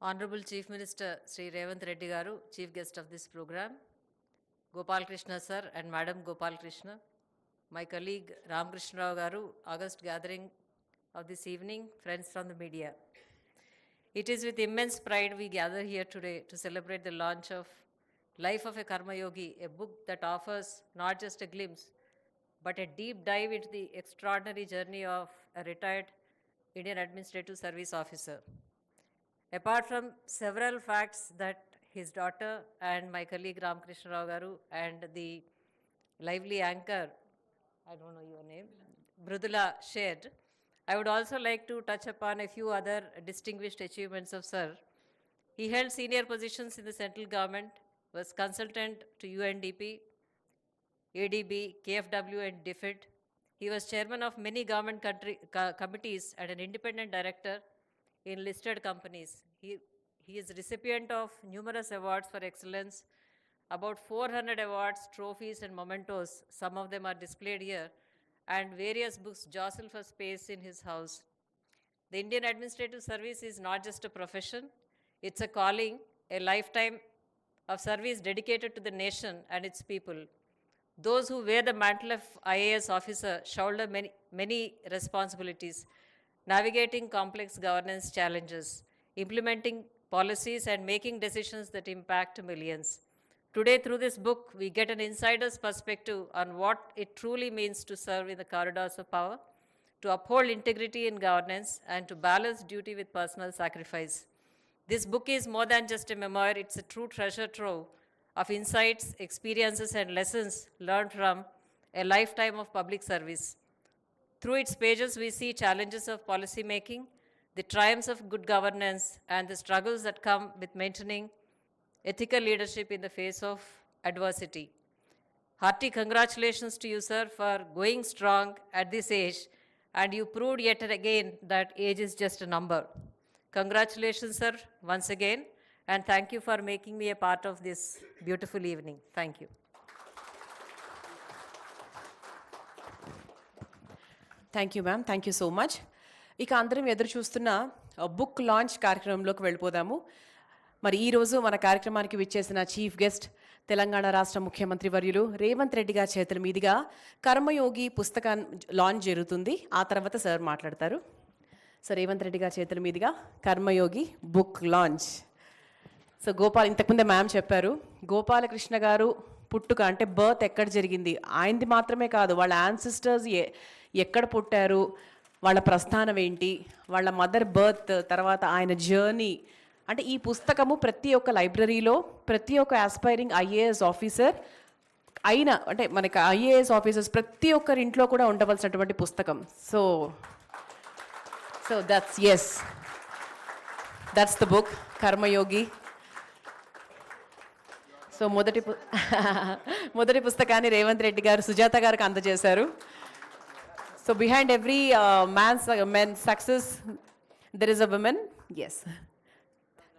Honorable Chief Minister Sri Revant Reddy Garu, Chief Guest of this program, Gopal Krishna Sir and Madam Gopal Krishna, my colleague Ram Krishna Rao Garu, August gathering of this evening, friends from the media. It is with immense pride we gather here today to celebrate the launch of Life of a Karma Yogi, a book that offers not just a glimpse, but a deep dive into the extraordinary journey of a retired Indian Administrative Service officer. Apart from several facts that his daughter and my colleague Ram Krishna Rao Garu and the lively anchor, I don't know your name, Brudula shared, I would also like to touch upon a few other distinguished achievements of Sir. He held senior positions in the central government, was consultant to UNDP, ADB, KFW, and DFID. He was chairman of many government country, co- committees and an independent director in listed companies. He, he is recipient of numerous awards for excellence, about 400 awards, trophies, and mementos. Some of them are displayed here, and various books jostle for space in his house. The Indian Administrative Service is not just a profession, it's a calling, a lifetime of service dedicated to the nation and its people. Those who wear the mantle of IAS officer shoulder many, many responsibilities, navigating complex governance challenges, implementing policies, and making decisions that impact millions. Today, through this book, we get an insider's perspective on what it truly means to serve in the corridors of power, to uphold integrity in governance, and to balance duty with personal sacrifice. This book is more than just a memoir, it's a true treasure trove of insights, experiences, and lessons learned from a lifetime of public service. Through its pages, we see challenges of policy making, the triumphs of good governance, and the struggles that come with maintaining ethical leadership in the face of adversity. Hearty congratulations to you, sir, for going strong at this age, and you proved yet again that age is just a number. Congratulations, sir, once again, and thank you for making me a part of this beautiful evening. Thank you. Thank you ma'am thank you so much ఇక అందరం ఎదురు చూస్తున్న book launch కార్యక్రమంలోకి వెళ్ళిపోదాము. మరి ఈరోజు మన కార్యక్రమానికి విచ్చేసిన చీఫ్ గెస్ట్ తెలంగాణ రాష్ట్ర ముఖ్యమంత్రి వర్యులు రేవంత్ రెడ్డి గారి చేతుల మీదుగా కర్మయోగి పుస్తకం లాంచ్ జరుగుతుంది. ఆ తర్వాత సార్ మాట్లాడతారు. సో రేవంత్ రెడ్డి గారి చేతుల మీదుగా Karmayogi book launch so Gopal ఇంతకుముందే మ్యామ్ చెప్పారు గోపాలకృష్ణ గారు పుట్టుక అంటే బర్త్ ఎక్కడ జరిగింది? ఆయనది మాత్రమే కాదు వాళ్ళ యాన్సిస్టర్స్ ఏ ఎక్కడ పుట్టారు వాళ్ళ ప్రస్థానం ఏంటి వాళ్ళ మదర్ బర్త్ తర్వాత ఆయన జర్నీ. అంటే ఈ పుస్తకము ప్రతి ఒక్క లైబ్రరీలో ప్రతి ఒక్క ఆస్పైరింగ్ ఐఏఎస్ ఆఫీసర్ అయిన అంటే మనకి ఐఏఎస్ ఆఫీసర్స్ ప్రతి ఒక్కరి ఇంట్లో కూడా ఉండవలసినటువంటి పుస్తకం. So so that's yes that's the book Karmayogi so మొదటి పు- మొదటి పుస్తకాన్ని రేవంత్ రెడ్డి గారు సుజాత గారికి అందజేశారు. So behind every uh, man's uh, success, there is a woman. Yes.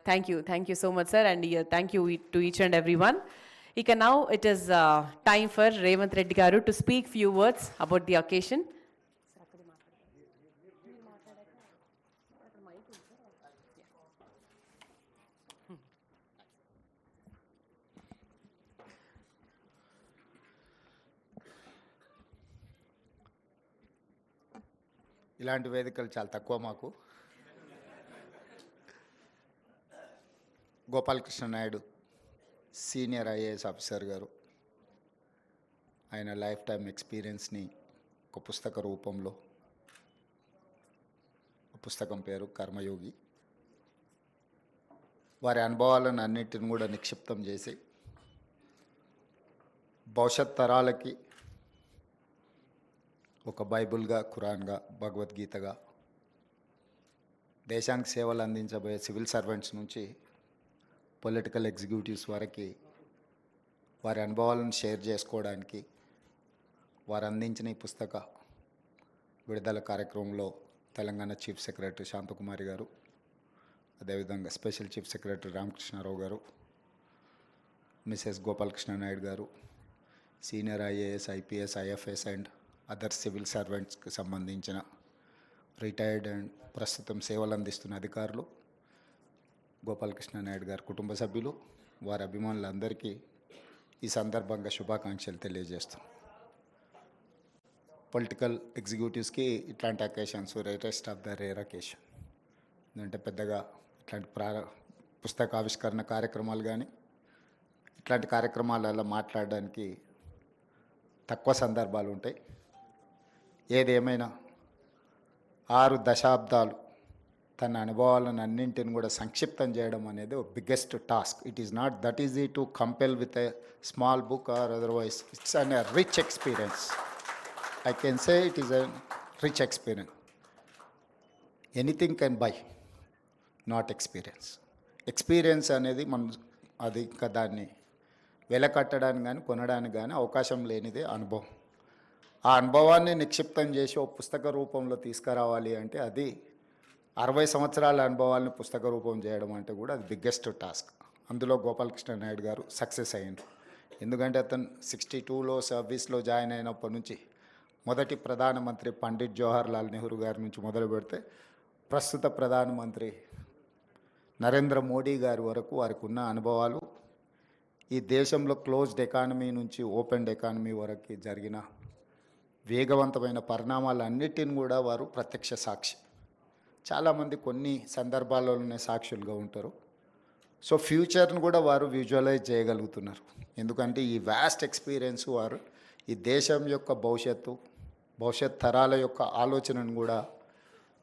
Thank you. Thank you so much, sir. And uh, thank you to each and everyone. Ika, now it is uh, time for Revant Reddy to speak few words about the occasion. ఇలాంటి వేదికలు చాలా తక్కువ మాకు. Gopalakrishna Naidu senior IAS officer గారు. ఆయన life time ఎక్స్పీరియన్స్ని ఒక పుస్తక రూపంలో పుస్తకం పేరు కర్మయోగి. వారి అనుభవాలను అన్నిటిని కూడా నిక్షిప్తం చేసి భవిష్యత్ తరాలకి ఒక బైబుల్గా ఖురాన్గా భగవద్గీతగా దేశానికి సేవలు అందించబోయే సివిల్ సర్వెంట్స్ నుంచి పొలిటికల్ ఎగ్జిక్యూటివ్స్ వరకు వారి అనుభవాలను షేర్ చేసుకోవడానికి వారు అందించిన ఈ పుస్తక విడుదల కార్యక్రమంలో తెలంగాణ చీఫ్ సెక్రటరీ శాంతకుమారి గారు అదేవిధంగా స్పెషల్ చీఫ్ సెక్రటరీ రామకృష్ణారావు గారు మిసెస్ గోపాలకృష్ణ నాయుడు గారు senior IAS IPS IFS and other civil సర్వెంట్స్కి సంబంధించిన రిటైర్డ్ అండ్ ప్రస్తుతం సేవలు అందిస్తున్న అధికారులు గోపాలకృష్ణ నాయుడు గారి కుటుంబ సభ్యులు వారి అభిమానులందరికీ ఈ సందర్భంగా శుభాకాంక్షలు తెలియజేస్తున్నాం. పొలిటికల్ ఎగ్జిక్యూటివ్స్కి ఇట్లాంటి occasions rarest of the rare occasion ఎందుకంటే పెద్దగా ఇట్లాంటి ప్రా పుస్తక ఆవిష్కరణ కార్యక్రమాలు కానీ ఇట్లాంటి కార్యక్రమాలలో మాట్లాడడానికి తక్కువ సందర్భాలు ఉంటాయి ఏదేమైనా ఆరు దశాబ్దాలు తన అనుభవాలను అన్నింటిని కూడా సంక్షిప్తం చేయడం అనేది ఒక biggest task it is not that easy to compel with a small book or otherwise it's an a rich experience I can say it is a rich experience anything can by not experience experience అనేది మనం అది ఇంకా దాన్ని వెలకట్టడానికి కానీ కొనడానికి కానీ అవకాశం లేనిదే అనుభవం. ఆ అనుభవాన్ని నిక్షిప్తం చేసి ఓ పుస్తక రూపంలో తీసుకురావాలి అంటే అది అరవై సంవత్సరాల అనుభవాలను పుస్తక రూపం చేయడం అంటే కూడా అది బిగ్గెస్ట్ టాస్క్ అందులో గోపాలకృష్ణ నాయుడు గారు సక్సెస్ అయ్యారు ఎందుకంటే అతను సిక్స్టీ టూలో సర్వీస్లో జాయిన్ అయినప్పటి నుంచి మొదటి ప్రధానమంత్రి పండిట్ జవహర్ లాల్ నెహ్రూ గారి నుంచి మొదలు పెడితే ప్రస్తుత ప్రధానమంత్రి నరేంద్ర మోడీ గారి వరకు వారికి ఉన్న అనుభవాలు ఈ దేశంలో క్లోజ్డ్ ఎకానమీ నుంచి ఓపెన్ ఎకానమీ వరకు జరిగిన వేగవంతమైన పరిణామాలన్నిటిని కూడా వారు ప్రత్యక్ష సాక్షి. చాలామంది కొన్ని సందర్భాల్లోనే సాక్షులుగా ఉంటారు. సో ఫ్యూచర్ను కూడా వారు విజువలైజ్ చేయగలుగుతున్నారు. ఎందుకంటే ఈ వ్యాస్ట్ ఎక్స్పీరియన్స్ వారు ఈ దేశం యొక్క భవిష్యత్తు భవిష్యత్ తరాల యొక్క ఆలోచనను కూడా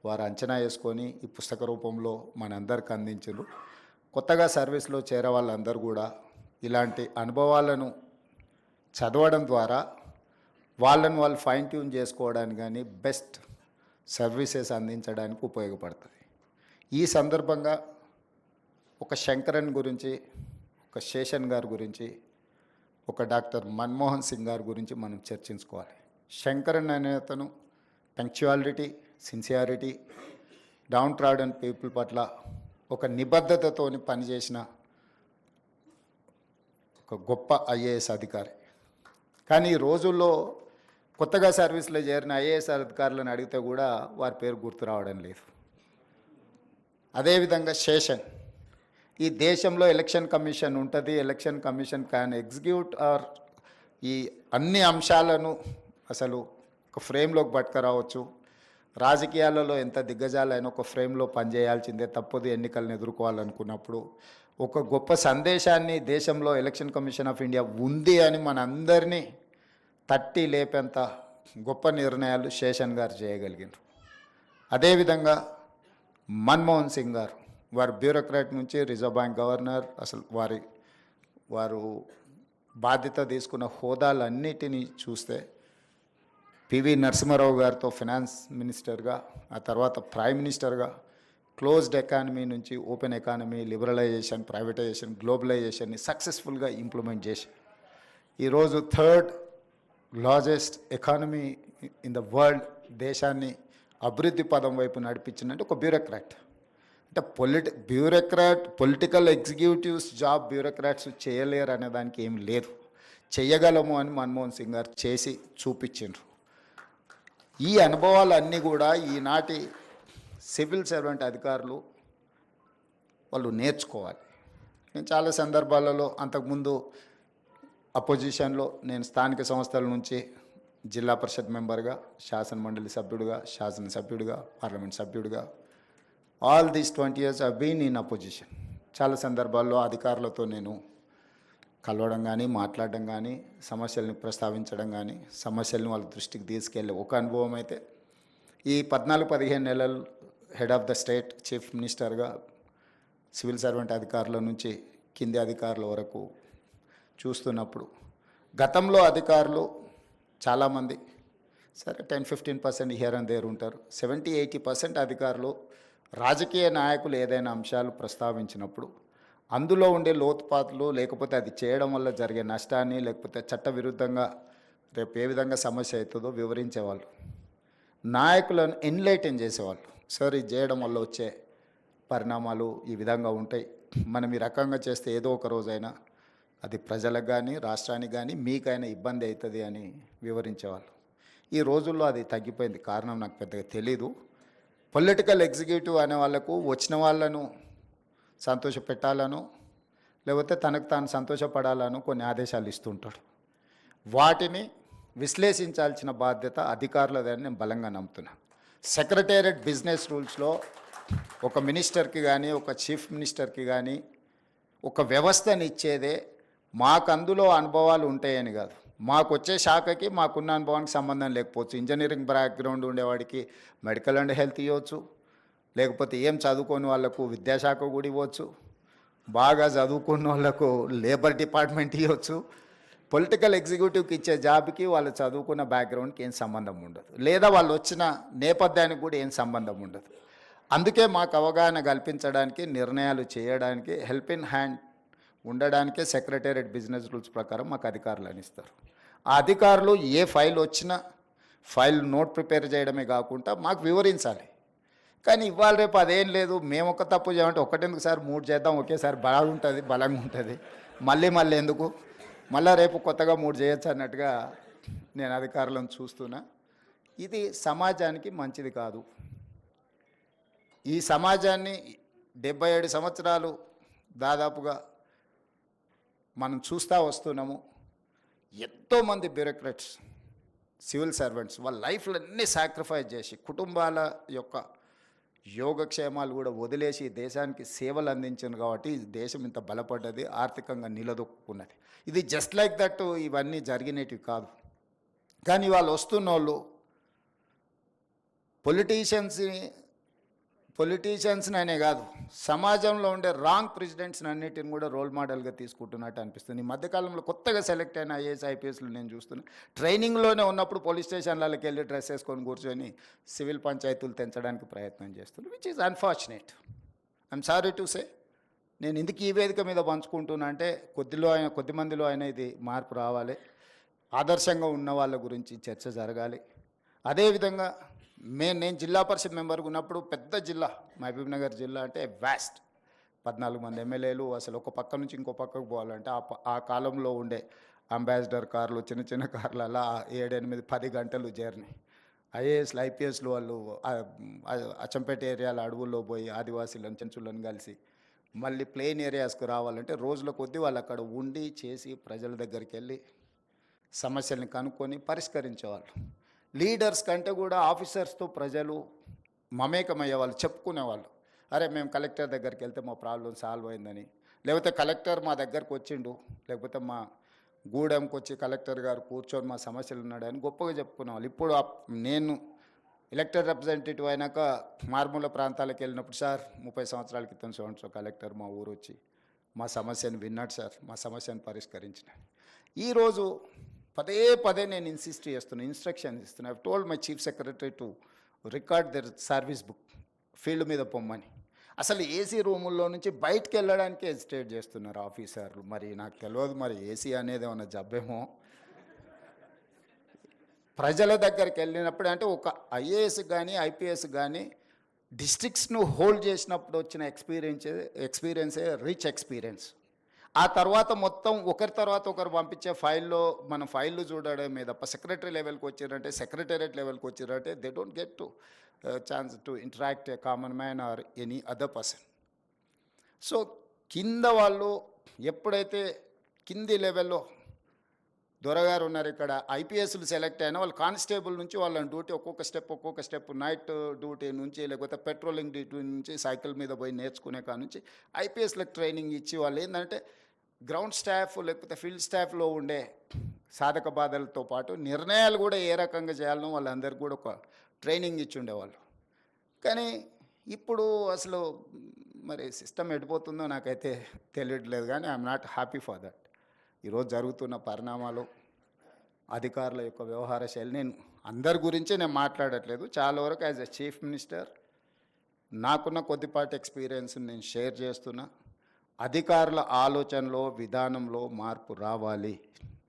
వారు అంచనా వేసుకొని ఈ పుస్తక రూపంలో మనందరికి అందించారు. కొత్తగా సర్వీస్లో చేరే వాళ్ళందరూ కూడా ఇలాంటి అనుభవాలను చదవడం ద్వారా వాళ్ళని వాళ్ళు ఫైన్ ట్యూన్ చేసుకోవడానికి కానీ బెస్ట్ సర్వీసెస్ అందించడానికి ఉపయోగపడుతుంది. ఈ సందర్భంగా ఒక శంకరన్ గురించి ఒక శేషన్ గారి గురించి ఒక డాక్టర్ మన్మోహన్ సింగ్ గారి గురించి మనం చర్చించుకోవాలి. శంకరన్ అనే అతను punctuality sincerity downtrodden people పట్ల ఒక నిబద్ధతతోని పనిచేసిన ఒక గొప్ప ఐఏఎస్ అధికారి. కానీ ఈ రోజుల్లో కొత్తగా సర్వీస్లో చేరిన ఐఏఎస్ అధికారులను అడిగితే కూడా వారి పేరు గుర్తు రావడం లేదు. అదేవిధంగా శేషన్ ఈ దేశంలో ఎలక్షన్ కమిషన్ ఉంటుంది election commission can execute or ఈ అన్ని అంశాలను అసలు ఒక ఫ్రేమ్లోకి పట్టుకురావచ్చు. రాజకీయాలలో ఎంత దిగ్గజాలైనా ఒక ఫ్రేమ్లో పనిచేయాల్సిందే తప్పదు ఎన్నికలను ఎదుర్కోవాలనుకున్నప్పుడు. ఒక గొప్ప సందేశాన్ని దేశంలో ఎలక్షన్ కమిషన్ ఆఫ్ ఇండియా ఉంది అని మనందరినీ తట్టి లేపేంత గొప్ప నిర్ణయాలు శేషన్ గారు చేయగలిగినారు. అదేవిధంగా మన్మోహన్ సింగ్ గారు వారు బ్యూరోక్రాట్ నుంచి రిజర్వ్ బ్యాంక్ గవర్నర్ అసలు వారి వారు బాధ్యత తీసుకున్న హోదాలన్నిటినీ చూస్తే పివి నరసింహారావు గారితో ఫినాన్స్ మినిస్టర్గా ఆ తర్వాత ప్రైమ్ మినిస్టర్గా క్లోజ్డ్ ఎకానమీ నుంచి ఓపెన్ ఎకానమీ లిబరలైజేషన్ ప్రైవేటైజేషన్ గ్లోబలైజేషన్ని సక్సెస్ఫుల్గా ఇంప్లిమెంట్ చేసి ఈరోజు third largest economy in the world దేశాన్ని అభివృద్ధి పదం వైపు నడిపించినట్టు ఒక బ్యూరోక్రాట్ అంటే పొలిటి bureaucrat political executives job bureaucrats చేయలేరు అనే దానికి ఏం లేదు. చేయగలము అని మన్మోహన్ సింగ్ గారు చేసి చూపించిండ్రు. ఈ అనుభవాలన్నీ కూడా ఈనాటి సివిల్ సర్వెంట్ అధికారులు వాళ్ళు నేర్చుకోవాలి. నేను చాలా సందర్భాలలో అంతకుముందు అపోజిషన్లో నేను స్థానిక సంస్థల నుంచి జిల్లా పరిషత్ మెంబర్గా శాసన మండలి సభ్యుడిగా శాసనసభ్యుడిగా పార్లమెంట్ సభ్యుడిగా all these twenty years I been in opposition చాలా సందర్భాల్లో అధికారులతో నేను కలవడం కానీ మాట్లాడడం కానీ సమస్యలను ప్రస్తావించడం కానీ సమస్యలను వాళ్ళ దృష్టికి తీసుకెళ్ళే ఒక అనుభవం అయితే ఈ పద్నాలుగు పదిహేను నెలలు head of the state chief మినిస్టర్గా సివిల్ సర్వెంట్ అధికారుల నుంచి కింది అధికారుల వరకు చూస్తున్నప్పుడు. గతంలో అధికారులు చాలామంది సరే ten fifteen percent here and there ఉంటారు. సెవెంటీ ఎయిటీ పర్సెంట్ అధికారులు రాజకీయ నాయకులు ఏదైనా అంశాలు ప్రస్తావించినప్పుడు అందులో ఉండే లోతుపాతులు లేకపోతే అది చేయడం వల్ల జరిగే నష్టాన్ని లేకపోతే చట్టవిరుద్ధంగా రేపు ఏ విధంగా సమస్య అవుతుందో వివరించేవాళ్ళు. నాయకులను ఎన్లైటన్ చేసేవాళ్ళు. సార్ ఇది చేయడం వల్ల వచ్చే పరిణామాలు ఈ విధంగా ఉంటాయి. మనం ఈ రకంగా చేస్తే ఏదో ఒక రోజైనా అది ప్రజలకు కానీ రాష్ట్రానికి కానీ మీకైనా ఇబ్బంది అవుతుంది అని వివరించేవాళ్ళు. ఈ రోజుల్లో అది తగ్గిపోయింది. కారణం నాకు పెద్దగా తెలీదు. పొలిటికల్ ఎగ్జిక్యూటివ్ అనే వాళ్ళకు వచ్చిన వాళ్ళను సంతోష పెట్టాలను లేకపోతే తనకు తాను సంతోషపడాలను కొన్ని ఆదేశాలు ఇస్తుంటాడు. వాటిని విశ్లేషించాల్సిన బాధ్యత అధికారులదని నేను బలంగా నమ్ముతున్నా. సెక్రటేరియట్ బిజినెస్ రూల్స్లో ఒక మినిస్టర్కి కానీ ఒక చీఫ్ మినిస్టర్కి కానీ ఒక వ్యవస్థని ఇచ్చేదే మాకు అందులో అనుభవాలు ఉంటాయని కాదు. మాకు వచ్చే శాఖకి మాకున్న అనుభవానికి సంబంధం లేకపోవచ్చు. ఇంజనీరింగ్ బ్యాక్గ్రౌండ్ ఉండేవాడికి మెడికల్ అండ్ హెల్త్ ఇవ్వచ్చు. లేకపోతే ఏం చదువుకోని వాళ్ళకు విద్యాశాఖ కూడా ఇవ్వచ్చు. బాగా చదువుకున్న వాళ్ళకు లేబర్ డిపార్ట్మెంట్ ఇవ్వచ్చు. పొలిటికల్ ఎగ్జిక్యూటివ్కి ఇచ్చే జాబ్కి వాళ్ళు చదువుకున్న బ్యాక్గ్రౌండ్కి ఏం సంబంధం ఉండదు. లేదా వాళ్ళు వచ్చిన నేపథ్యానికి కూడా ఏం సంబంధం ఉండదు. అందుకే మాకు అవగాహన కల్పించడానికి నిర్ణయాలు చేయడానికి హెల్ప్ ఇన్ హ్యాండ్ ఉండడానికే సెక్రటేరియట్ బిజినెస్ రూల్స్ ప్రకారం మాకు అధికారులు అనిస్తారు ఆ అధికారులు ఏ ఫైల్ వచ్చినా ఫైల్ నోట్ ప్రిపేర్ చేయడమే కాకుండా మాకు వివరించాలి. కానీ ఇవాళ రేపు అదేం లేదు మేము ఒక తప్పు చేయమంటే ఒకటెందుకు సార్? మూడు చేద్దాం ఒకేసారి బలంగా ఉంటుంది బలంగా ఉంటుంది. మళ్ళీ మళ్ళీ ఎందుకు? మళ్ళీ రేపు కొత్తగా మూడు చేయొచ్చు అన్నట్టుగా నేను అధికారులను చూస్తున్నా. ఇది సమాజానికి మంచిది కాదు. ఈ సమాజాన్ని డెబ్బై ఏడు సంవత్సరాలు దాదాపుగా మనం చూస్తూ వస్తున్నాము. ఎంతోమంది బ్యూరోక్రాట్స్ సివిల్ సర్వెంట్స్ వాళ్ళ లైఫ్లో అన్నీ సాక్రిఫైస్ చేసి కుటుంబాల యొక్క యోగక్షేమాలు కూడా వదిలేసి దేశానికి సేవలు అందించాను కాబట్టి దేశం ఇంత బలపడ్డది ఆర్థికంగా నిలదొక్కున్నది. ఇది జస్ట్ లైక్ దట్ ఇవన్నీ జరిగినవి కాదు. కానీ వాళ్ళు వస్తున్న వాళ్ళు పొలిటీషియన్స్ని పొలిటీషియన్స్ని అనే కాదు సమాజంలో ఉండే రాంగ్ ప్రెసిడెంట్స్ని అన్నిటిని కూడా రోల్ మోడల్గా తీసుకుంటున్నట్టు అనిపిస్తుంది. ఈ మధ్యకాలంలో కొత్తగా సెలెక్ట్ అయిన ఐఏఎస్ ఐపీఎస్లు నేను చూస్తున్నా. ట్రైనింగ్లోనే ఉన్నప్పుడు పోలీస్ స్టేషన్లకి వెళ్ళి డ్రెస్ వేసుకొని కూర్చొని సివిల్ పంచాయతీలు తెంచడానికి ప్రయత్నం చేస్తున్నారు which is unfortunate I'm sorry to say నేను ఎందుకు ఈ వేదిక మీద పంచుకుంటున్నా అంటే కొద్దిలో అయిన కొద్ది మందిలో అయినా ఇది మార్పు రావాలి. ఆదర్శంగా ఉన్న వాళ్ళ గురించి చర్చ జరగాలి. అదేవిధంగా మేము నేను జిల్లా పరిషత్ మెంబర్గా ఉన్నప్పుడు పెద్ద జిల్లా మహబూబ్ నగర్ జిల్లా అంటే వ్యాస్ట్ పద్నాలుగు మంది ఎమ్మెల్యేలు అసలు ఒక పక్క నుంచి ఇంకో పక్కకు పోవాలంటే ఆ ప- ఆ కాలంలో ఉండే అంబాసిడర్ కార్లు చిన్న చిన్న కార్లు అలా ఏడెనిమిది పది గంటలు జర్నీ. ఐఏఎస్లు ఐపీఎస్లు వాళ్ళు అచ్చంపేట ఏరియాల అడవుల్లో పోయి ఆదివాసీలను చెంచులను కలిసి మళ్ళీ ప్లెయిన్ ఏరియాస్కు రావాలంటే రోజుల కొద్దీ వాళ్ళు అక్కడ ఉండి చేసి ప్రజల దగ్గరికి వెళ్ళి సమస్యల్ని కనుక్కొని పరిష్కరించేవాళ్ళు. లీడర్స్ కంటే కూడా ఆఫీసర్స్తో ప్రజలు మమేకమయ్యే వాళ్ళు చెప్పుకునేవాళ్ళు. అరే మేము కలెక్టర్ దగ్గరికి వెళ్తే మా ప్రాబ్లం సాల్వ్ అయిందని. లేకపోతే కలెక్టర్ మా దగ్గరకు వచ్చిండు లేకపోతే మా గూడెంకి వచ్చి కలెక్టర్ గారు కూర్చొని మా సమస్యలు ఉన్నాడని గొప్పగా చెప్పుకునేవాళ్ళు. ఇప్పుడు నేను ఎలక్టెడ్ రిప్రజెంటేటివ్ అయినాక మారుమూల ప్రాంతాలకు వెళ్ళినప్పుడు సార్ ముప్పై సంవత్సరాల క్రితం సో కలెక్టర్ మా ఊరు వచ్చి మా సమస్యను విన్నాడు సార్. మా సమస్యను పరిష్కరించిన ఈరోజు పదే పదే నేను ఇన్సిస్ట్ చేస్తున్నాను ఇన్స్ట్రక్షన్స్ ఇస్తున్నా. I told my chief secretary to record their service book field మీద పొమ్మని. అసలు ఏసీ రూముల్లో నుంచి బయటకు వెళ్ళడానికి హెజిటేట్ చేస్తున్నారు ఆఫీసర్లు. మరి నాకు తెలియదు మరి ఏసీ అనేది ఏమన్నా జబ్బేమో. ప్రజల దగ్గరికి వెళ్ళినప్పుడు అంటే ఒక ఐఏఎస్ కానీ ఐపీఎస్ కానీ డిస్ట్రిక్ట్స్ను హోల్డ్ చేసినప్పుడు వచ్చిన ఎక్స్పీరియన్స్ ఎక్స్పీరియన్సే రిచ్ ఎక్స్పీరియన్స్ ఆ తర్వాత మొత్తం ఒకరి తర్వాత ఒకరు పంపించే ఫైల్లో మన ఫైళ్ళు చూడడమే తప్ప సెక్రటరీ లెవెల్కి వచ్చారంటే సెక్రటేరియట్ లెవెల్కి వచ్చారంటే they don't get to chance to interact a common man or any other person so కింద వాళ్ళు ఎప్పుడైతే కింది లెవెల్లో దొరగారు ఉన్నారు ఇక్కడ ఐపీఎస్లు సెలెక్ట్ అయినా వాళ్ళు కానిస్టేబుల్ నుంచి వాళ్ళని డ్యూటీ ఒక్కొక్క స్టెప్ ఒక్కొక్క స్టెప్ నైట్ డ్యూటీ నుంచి లేకపోతే పెట్రోలింగ్ డ్యూటీ నుంచి సైకిల్ మీద పోయి నేర్చుకునే కాడ నుంచి ఐపీఎస్లకు ట్రైనింగ్ ఇచ్చి వాళ్ళు ఏంటంటే గ్రౌండ్ స్టాఫ్ లేకపోతే ఫీల్డ్ స్టాఫ్లో ఉండే సాధక బాధలతో పాటు నిర్ణయాలు కూడా ఏ రకంగా చేయాలనో వాళ్ళందరికీ కూడా ఒక ట్రైనింగ్ ఇచ్చి ఉండేవాళ్ళు కానీ ఇప్పుడు అసలు మరి సిస్టమ్ ఎడిపోతుందో నాకైతే తెలియట్లేదు కానీ I'm not happy for that. ఈరోజు జరుగుతున్న పరిణామాలు అధికారుల యొక్క వ్యవహార శైలి నేను అందరి గురించి నేను మాట్లాడట్లేదు. చాలా వరకు యాజ్ ఎ చీఫ్ మినిస్టర్ నాకున్న కొద్దిపాటి ఎక్స్పీరియన్స్ నేను షేర్ చేస్తున్నా. అధికారుల ఆలోచనలో విధానంలో మార్పు రావాలి.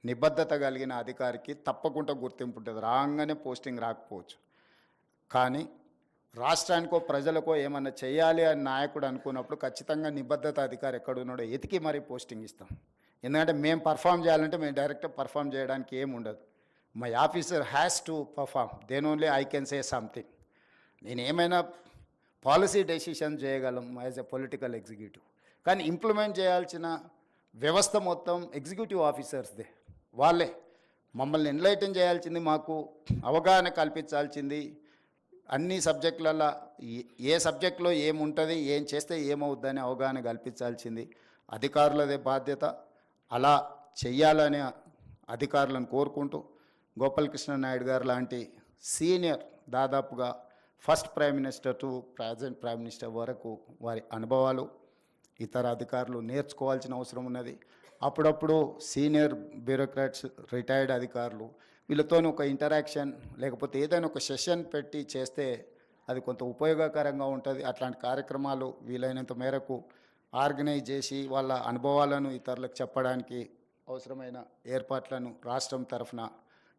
నిబద్ధత కలిగిన అధికారికి తప్పకుండా గుర్తింపు ఉంటుంది. రాగానే పోస్టింగ్ రాకపోవచ్చు. కానీ రాష్ట్రానికో ప్రజలకో ఏమన్నా చేయాలి అని నాయకుడు అనుకున్నప్పుడు ఖచ్చితంగా నిబద్ధత అధికారి ఎక్కడున్నాడో ఎతికి మరీ పోస్టింగ్ ఇస్తాం. ఎందుకంటే మేము పర్ఫామ్ చేయాలంటే మేము డైరెక్ట్ పర్ఫామ్ చేయడానికి ఏమి ఉండదు. My officer has to perform. Then only I can say something. నేను ఏమైనా పాలసీ డెసిషన్ చేయగలం యాజ్ ఎ పొలిటికల్ ఎగ్జిక్యూటివ్. కానీ ఇంప్లిమెంట్ చేయాల్సిన వ్యవస్థ మొత్తం ఎగ్జిక్యూటివ్ ఆఫీసర్స్దే వాళ్ళే. మమ్మల్ని ఎన్లైటన్ చేయాల్సింది మాకు అవగాహన కల్పించాల్సింది. అన్ని సబ్జెక్టులలో ఏ- ఏ సబ్జెక్టులో ఏముంటుంది ఏం చేస్తే ఏమవుద్దని అవగాహన కల్పించాల్సింది. అధికారులదే బాధ్యత. అలా చెయ్యాలనే అధికారులను కోరుకుంటూ గోపాలకృష్ణ నాయుడు గారు లాంటి సీనియర్ దాదాపుగా first prime minister to present prime minister వరకు వారి అనుభవాలు ఇతర అధికారులు నేర్చుకోవాల్సిన అవసరం ఉన్నది. అప్పుడప్పుడు సీనియర్ బ్యూరోక్రాట్స్ రిటైర్డ్ అధికారులు వీళ్ళతో ఒక ఇంటరాక్షన్ లేకపోతే ఏదైనా ఒక సెషన్ పెట్టి చేస్తే అది కొంత ఉపయోగకరంగా ఉంటుంది. అట్లాంటి కార్యక్రమాలు వీలైనంత మేరకు ఆర్గనైజ్ చేసి వాళ్ళ అనుభవాలను ఇతరులకు చెప్పడానికి అవసరమైన ఏర్పాట్లను రాష్ట్రం తరఫున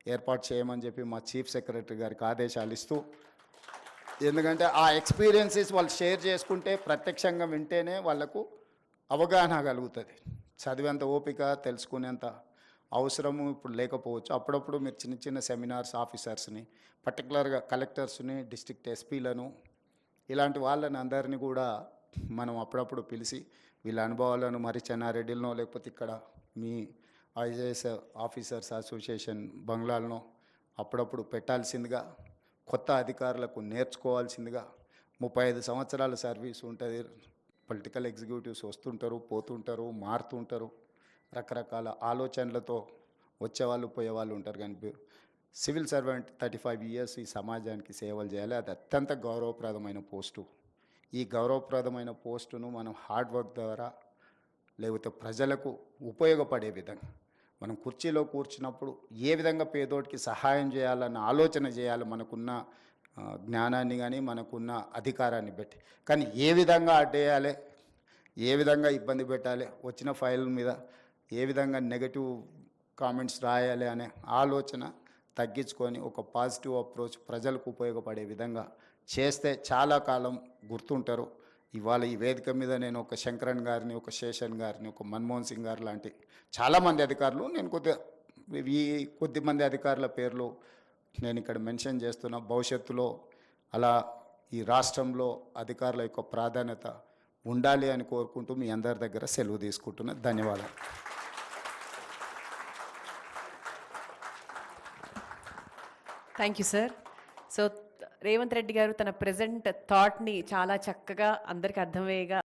ఏర్పాటు చేయమని చెప్పి మా చీఫ్ సెక్రటరీ గారికి ఆదేశాలు ఇస్తూ ఎందుకంటే ఆ ఎక్స్పీరియన్సెస్ వాళ్ళు షేర్ చేసుకుంటే ప్రత్యక్షంగా వింటేనే వాళ్ళకు అవగాహన కలుగుతుంది. చదివేంత ఓపిక తెలుసుకునేంత అవసరము ఇప్పుడు లేకపోవచ్చు. అప్పుడప్పుడు మీరు చిన్న చిన్న సెమినార్స్ ఆఫీసర్స్ని పర్టికులర్గా కలెక్టర్స్ని డిస్ట్రిక్ట్ ఎస్పీలను ఇలాంటి వాళ్ళని అందరినీ కూడా మనం అప్పుడప్పుడు పిలిచి వీళ్ళ అనుభవాలను మరి చెన్నారెడ్డిలనో లేకపోతే ఇక్కడ మీ ఐజేఎస్ ఆఫీసర్స్ అసోసియేషన్ బంగ్లాలనో అప్పుడప్పుడు పెట్టాల్సిందిగా కొత్త అధికారులకు నేర్చుకోవాల్సిందిగా ముప్పై ఐదు సంవత్సరాల సర్వీస్ ఉంటుంది. పొలిటికల్ ఎగ్జిక్యూటివ్స్ వస్తుంటారు పోతుంటారు మారుతుంటారు. రకరకాల ఆలోచనలతో వచ్చేవాళ్ళు పోయేవాళ్ళు ఉంటారు. కానీ civil servant thirty five years ఈ సమాజానికి సేవలు చేయాలి. అది అత్యంత గౌరవప్రదమైన పోస్టు. ఈ గౌరవప్రదమైన పోస్టును మనం హార్డ్ వర్క్ ద్వారా లేకపోతే ప్రజలకు ఉపయోగపడే విధంగా మనం కుర్చీలో కూర్చున్నప్పుడు ఏ విధంగా పేదోడికి సహాయం చేయాలన్న ఆలోచన చేయాలి మనకున్న జ్ఞానాన్ని కానీ మనకున్న అధికారాన్ని బట్టి. కానీ ఏ విధంగా అడ్డేయాలి ఏ విధంగా ఇబ్బంది పెట్టాలి వచ్చిన ఫైల్ మీద ఏ విధంగా నెగటివ్ కామెంట్స్ రాయాలి అనే ఆలోచన తగ్గించుకొని ఒక పాజిటివ్ అప్రోచ్ ప్రజలకు ఉపయోగపడే విధంగా చేస్తే చాలా కాలం గుర్తుంటారు. ఇవాళ ఈ వేదిక మీద నేను ఒక శంకరన్ గారిని ఒక శేషన్ గారిని ఒక మన్మోహన్ సింగ్ గారు లాంటి చాలామంది అధికారులు నేను కొద్దిగా ఈ కొద్ది మంది అధికారుల పేర్లు నేను ఇక్కడ మెన్షన్ చేస్తున్న. భవిష్యత్తులో అలా ఈ రాష్ట్రంలో అధికారుల యొక్క ప్రాధాన్యత ఉండాలి అని కోరుకుంటూ మీ అందరి దగ్గర సెలవు తీసుకుంటున్నా. ధన్యవాదాలు. Thank you sir so Revanth Reddy గారు తన ప్రజెంట్ థాట్ని చాలా చక్కగా అందరికి అర్థమయ్యేగా